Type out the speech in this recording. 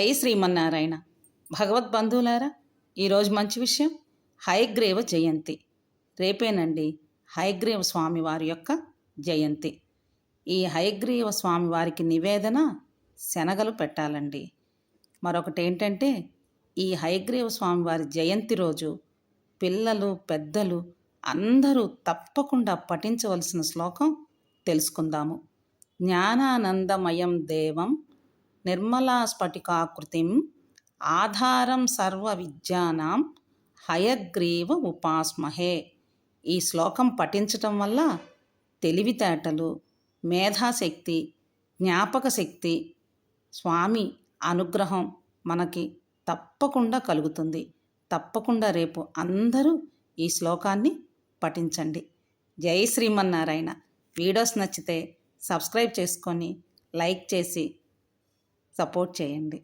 జై శ్రీమన్నారాయణ. భగవద్ బంధువులారా ఈరోజు మంచి విషయం హయగ్రీవ జయంతి. రేపేనండి హయగ్రీవ స్వామి వారి యొక్క జయంతి. ఈ హయగ్రీవ స్వామి వారికి నివేదన శనగలు పెట్టాలండి. మరొకటి ఏంటంటే ఈ హయగ్రీవ స్వామి వారి జయంతి రోజు పిల్లలు పెద్దలు అందరూ తప్పకుండా పఠించవలసిన శ్లోకం తెలుసుకుందాము. జ్ఞానానందమయం దేవం నిర్మలాస్ఫటికాకృతిం ఆధారం సర్వ విద్యానాం హయగ్రీవ ఉపాస్మహే. ఈ శ్లోకం పఠించటం వల్ల తెలివితేటలు మేధాశక్తి జ్ఞాపక శక్తి స్వామి అనుగ్రహం మనకి తప్పకుండా కలుగుతుంది. తప్పకుండా రేపు అందరూ ఈ శ్లోకాన్ని పఠించండి. జై శ్రీమన్నారాయణ. వీడియోస్ నచ్చితే సబ్స్క్రైబ్ చేసుకొని లైక్ చేసి సపోర్ట్ చేయండి.